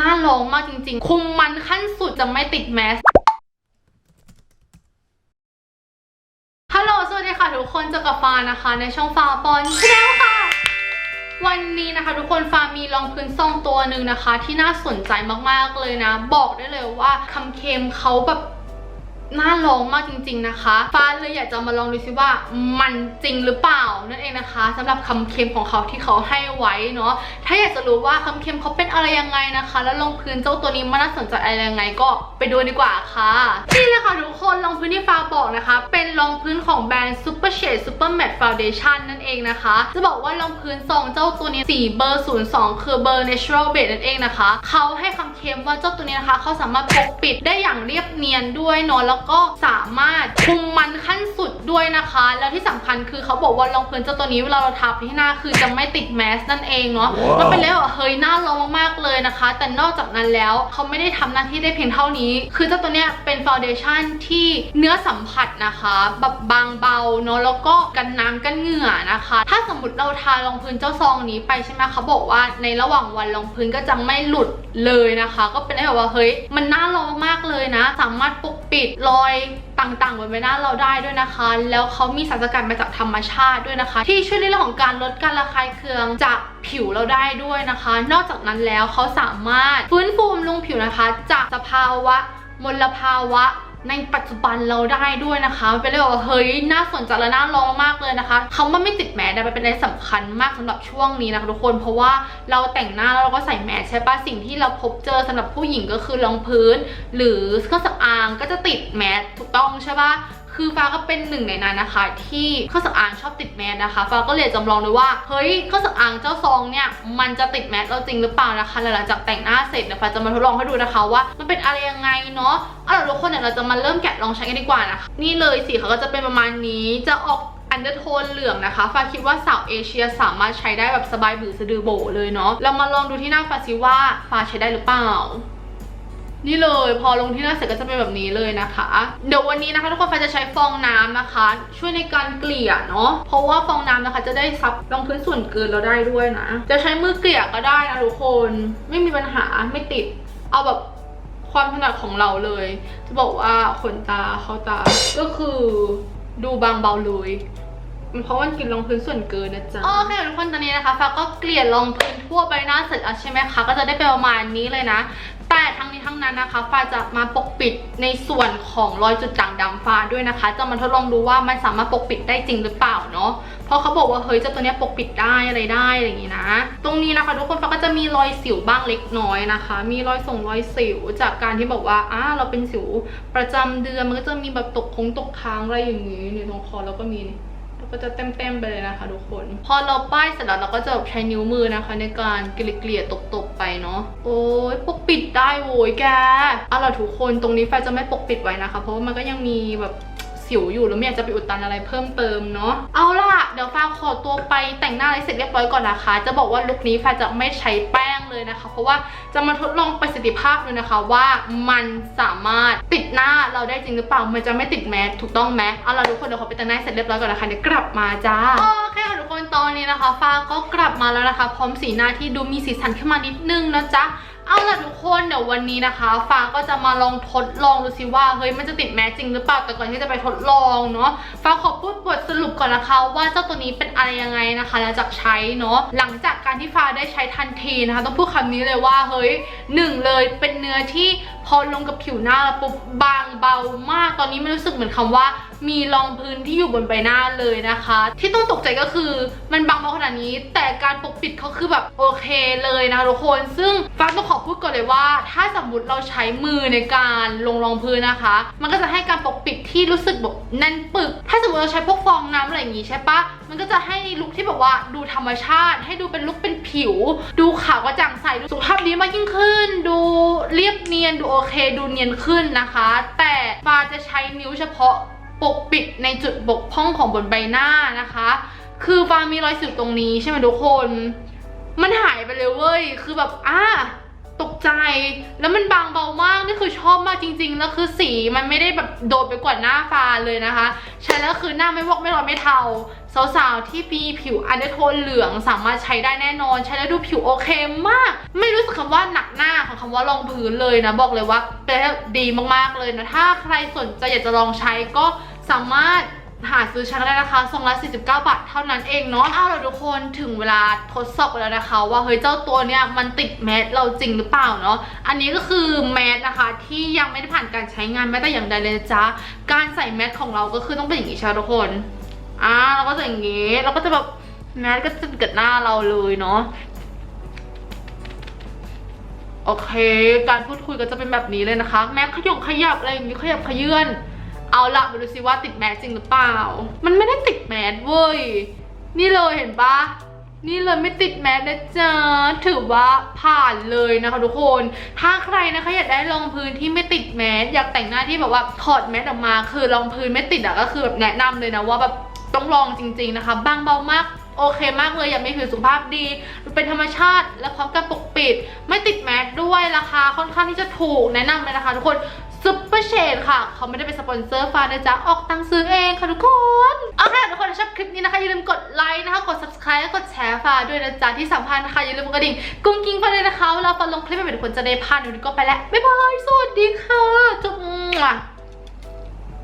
น่าลองมากจริง ๆ คุมมันขั้นสุดจะไม่ติดแมสฮัลโหลสวัสดีค่ะทุกคนเจอกับฟ้านะคะ ในช่องฟ้าปอนชแนลค่ะ วันนี้นะคะ ทุกคนฟ้ามีรองพื้นซองตัวหนึ่งนะคะ ที่น่าสนใจมากๆเลยนะ บอกได้เลยว่าคำเค็มเขาแบบ น่าลองมากจริง ๆนะคะ ฟ้าเลยอยากจะมาลองดูซิว่ามันจริงหรือเปล่านั่นเองนะคะสำหรับคำเค็มของเขาที่เขาให้ไว้เนาะถ้าอยากจะรู้ว่าคำเค็มเขาเป็นอะไรยังไงนะคะ แล้วรองพื้นเจ้าตัวนี้มันน่าสนใจอะไรยังไงก็ไปดูดีกว่าค่ะนี่เลยค่ะทุกคนรองพื้นที่ฟ้าบอกนะคะ เป็นรองพื้นของแบรนด์ Super Shade Super Matte Foundation นั่นเองนะคะ จะบอกว่ารองพื้นซองเจ้าตัวนี้สีเบอร์ 02 คือเบอร์ Natural Beige นั่นเองนะคะเขาให้คำเค็มว่าเจ้าตัวนี้นะคะเขาสามารถปกปิดได้อย่างเรียบเนียนด้วยเนาะแล้วก็สามารถคุมมันขั้นสุดด้วยนะคะ แล้วที่สำคัญคือเขาบอกว่ารองพื้นเจ้าตัวนี้เวลาเราทาไปที่หน้าคือจะไม่ติดแมสนั่นเองเนาะว้าวมันเป็นแล้วแบบเฮ้ยน่าลองมากๆเลยนะคะ แต่นอกจากนั้นแล้วเขาไม่ได้ทำหน้าที่ได้เพียงเท่านี้ คือเจ้าตัวเนี้ยเป็นฟาวเดชั่นที่เนื้อสัมผัสนะคะแบบบางเบาเนาะแล้วก็กันน้ำกันเหงื่อนะคะ ถ้าสมมติเราทารองพื้นเจ้าซองนี้ไปใช่ไหมเขาบอกว่าในระหว่างวันรองพื้นก็จะไม่หลุดเลยนะคะ ก็เป็นได้แบบว่าเฮ้ยมันน่าลองมากเลยนะ สามารถปกปิดรอยต่างๆบนใบหน้าเราได้ด้วยนะคะ แล้วเขามีสารสกัดมาจากธรรมชาติด้วยนะคะ ที่ช่วยในเรื่องของการลดการระคายเคืองจากผิวเราได้ด้วยนะคะ นอกจากนั้นแล้วเขาสามารถฟื้นฟูบำรุงผิวนะคะ จากสภาวะมลภาวะ ในปัจจุบันเราได้ด้วยนะคะเป็นเรื่องว่าเฮ้ยน่าสนใจและน่าลองมากเลยนะคะคำว่าไม่ติดแมสเนี่ยมันเป็นอะไรสำคัญมากสำหรับช่วงนี้นะคะทุกคนเพราะว่าเราแต่งหน้าแล้วเราก็ใส่แมสใช่ปะสิ่งที่เราพบเจอสำหรับผู้หญิงก็คือรองพื้น หรือเครื่องสำอางก็จะติดแมสถูกต้องใช่ปะ คือฟ้าก็เป็นหนึ่งในนั้นนะคะ ที่เครื่องสำอางชอบติดแมสนะคะ ฟ้าก็เลยจำลองดูว่าเฮ้ยเครื่องสำอางเจ้าซองเนี่ยมันจะติดแมสเราจริงหรือเปล่านะคะหลังจากแต่งหน้าเสร็จเดี๋ยวฟ้าจะมาทดลองให้ดูนะคะว่า มันเป็นอะไรยังไงเนาะเอาล่ะทุกคนเดี๋ยวเราจะมาเริ่มแกะลองใช้กันดีกว่านะคะนี่เลยสีเขาก็จะเป็นประมาณนี้จะออกอันเดอร์โทนเหลืองนะคะฟ้าคิดว่าสาวเอเชียสามารถใช้ได้แบบสบายบือสะดือโบเลยเนาะเรามาลองดูที่หน้าฟ้าซิว่าฟ้าใช้ได้หรือเปล่า นี่เลย พอลงที่หน้าเสร็จก็จะเป็นแบบนี้เลยนะคะ เดี๋ยววันนี้นะคะ ทุกคนฟ้าจะใช้ฟองน้ำนะคะ ช่วยในการเกลี่ยเนาะเพราะว่าฟองน้ำนะคะ จะได้ซับรองพื้นส่วนเกินเราได้ด้วยนะ จะใช้มือเกลี่ยก็ได้นะทุกคนไม่มีปัญหาไม่ติด เอาแบบความถนัดของเราเลย จะบอกว่าขนตาเขาตา ก็คือดูบางเบาเลยเพราะมันกินรองพื้นส่วนเกินนะจ๊ะโอเคทุกคนตอนนี้นะคะฟ้าก็เกลี่ยรองพื้นทั่วใบหน้าเสร็จแล้วใช่ไหมคะก็จะได้เป็นประมาณนี้เลยนะ แต่ทั้ง นั้นนะคะฟ้าจะมาปกปิดในส่วนของรอยจุดด่างดำฟ้าด้วยนะคะ จะมาทดลองดูว่ามันสามารถปกปิดได้จริงหรือเปล่าเนาะเพราะเขาบอกว่าเฮ้ยเจ้าตัวนี้ปกปิดได้อะไรได้อะไรอย่างงี้นะ ตรงนี้นะคะทุกคนฟ้าก็จะมีรอยสิวบ้างเล็กน้อยนะคะ มีรอยส่งรอยสิวจากการที่บอกว่าอ้าเราเป็นสิวประจำเดือนมันก็จะมีแบบตกคงตกค้างอะไรอย่างงี้ในตรงคอแล้วก็มีนี่ ก็จะเต็มๆไปเลยนะคะทุกคน พอเราป้ายเสร็จแล้วเราก็จะใช้นิ้วมือนะคะ ในการเกลี่ยๆตบๆไปเนาะโอ้ยปกปิดได้โว้ยแกเอาล่ะทุกคนตรงนี้แฟจะไม่ปกปิดไว้นะคะ เพราะว่ามันก็ยังมีแบบ สิวอยู่แล้วไม่อยากจะไปอุดตันอะไรเพิ่มเติมเนาะเอาล่ะเดี๋ยวฟ้าขอตัวไปแต่งหน้าอะไรเสร็จเรียบร้อยก่อนนะคะ จะบอกว่าลุคนี้ฟ้าจะไม่ใช้แป้งเลยนะคะ เพราะว่าจะมาทดลองประสิทธิภาพดูนะคะว่ามันสามารถติดหน้าเราได้จริงหรือเปล่ามันจะไม่ติดแมสถูกต้องไหมเอาล่ะทุกคนเดี๋ยวขอไปแต่งหน้าเสร็จเรียบร้อยก่อนนะคะเดี๋ยวกลับมาจ้า ตอนนี้นะคะฟ้าก็กลับมาแล้วนะคะ พร้อมสีหน้าที่ดูมีสีสันขึ้นมานิดนึงนะจ๊ะเอาล่ะทุกคนเดี๋ยววันนี้นะคะฟ้าก็จะมาลองทดลองดูสิว่าเฮ้ยมันจะติดแมสจริงหรือเปล่าแต่ก่อนที่จะไปทดลองเนาะฟ้าขอพูดบทสรุปก่อนนะคะว่าเจ้าตัวนี้เป็นอะไรยังไงนะคะหลังจากใช้เนาะหลังจากการที่ฟ้าได้ใช้ทันทีนะคะต้องพูดคำนี้เลยว่าเฮ้ยหนึ่งเลยเป็นเนื้อที่พอลงกับผิวหน้าแล้วปุ๊บบางเบามากตอนนี้ไม่รู้สึกเหมือนคำว่า มีรองพื้นที่อยู่บนใบหน้าเลยนะคะ ที่ต้องตกใจก็คือมันบางเบาขนาดนี้ แต่การปกปิดเขาคือแบบโอเคเลยนะคะทุกคนซึ่งฟ้าต้องขอพูดก่อนเลยว่า ถ้าสมมติเราใช้มือในการลงรองพื้นนะคะ มันก็จะให้การปกปิดที่รู้สึกแบบแน่นปึก ถ้าสมมติเราใช้พวกฟองน้ำอะไรอย่างงี้ใช่ปะมันก็จะให้ลุคที่แบบว่าดูธรรมชาติ ให้ดูเป็นลุคเป็นผิว ดูขาวกระจ่างใสดูสุขภาพดีมากยิ่งขึ้น ดูเรียบเนียนดูโอเค ดูเนียนขึ้นนะคะ แต่ฟ้าจะใช้นิ้วเฉพาะ ปกปิดในจุดบกพร่องของบนใบหน้านะคะ คือฟางมีรอยสิวตรงนี้ใช่ไหมทุกคน มันหายไปเลยเว้ย คือแบบอ่าตกใจ แล้วมันบางเบามากนี่คือชอบมากจริง ๆ แล้วคือสีมันไม่ได้แบบโดดไปกว่าหน้าฟ้าเลยนะคะ ใช้แล้วคือหน้าไม่วอกไม่ร้อนไม่เทาสาวๆ ที่มีผิวอันเดอร์โทนเหลืองสามารถใช้ได้แน่นอน ใช้แล้วดูผิวโอเคมาก ไม่รู้สึกคำว่าหนักหน้าของคำว่ารองพื้นเลยนะ บอกเลยว่าเป็นดีมากๆเลยนะ ถ้าใครสนใจอยากจะลองใช้ก็สามารถ หาซื้อชั้นได้นะคะซองละ49 บาทเท่านั้นเองเนาะเอาล่ะทุกคนถึงเวลาทดสอบกันแล้วนะคะ ว่าเฮ้ยเจ้าตัวเนี้ยมันติดแมสเราจริงหรือเปล่าเนาะอันนี้ก็คือแมสนะคะที่ยังไม่ได้ผ่านการใช้งานแม้แต่อย่างใดเลยจ๊ะการใส่แมสของเราก็คือต้องเป็นอย่างนี้ใช่ไหมทุกคนอ่าเราก็จะอย่างงี้เราก็จะแบบแมสก็จะเกิดหน้าเราเลยเนาะโอเค การพูดคุยก็จะเป็นแบบนี้เลยนะคะ แม้ขยงขยับอะไรอย่างงี้ขยับขยื่น เอาละมาดูซิว่าติดแมสจริงหรือเปล่า มันไม่ได้ติดแมสเว้ย นี่เลยเห็นปะนี่เลยไม่ติดแมสนะจ๊ะถือว่าผ่านเลยนะคะทุกคน ถ้าใครนะคะอยากได้รองพื้นที่ไม่ติดแมสอยากแต่งหน้าที่แบบว่าถอดแมสออกมา คือรองพื้นไม่ติดอะก็คือแบบแนะนำเลยนะว่าแบบต้องลองจริง ๆนะคะ บางเบามากโอเคมากเลยอยากมีผิวสุขภาพดี เป็นธรรมชาติและพร้อมกับปกปิด ไม่ติดแมสด้วยราคาค่อนข้างที่จะถูกแนะนำเลยนะคะทุกคน ปเปอร์เชดค่ะ เขาไม่ได้เป็นสปอนเซอร์ฟ้านะจ๊ะ ออกตังค์ซื้อเองค่ะทุกคนเอาค่ะทุกคนถ้าชอบคลิปนี้นะคะ อย่าลืมกดไลค์นะคะ กด subscribe และกดแชร์ฟ้าด้วยนะจ๊ะ ที่สำคัญนะคะ อย่าลืมกดกระดิ่งกุ้งกิ้งฟ้าด้วยนะคะเวลาฟ้าลงคลิปใหม่ๆทุกคนจะได้พลาดหนูก็ไปแล้วบ๊ายบายสวัสดีค่ะจุ๊บ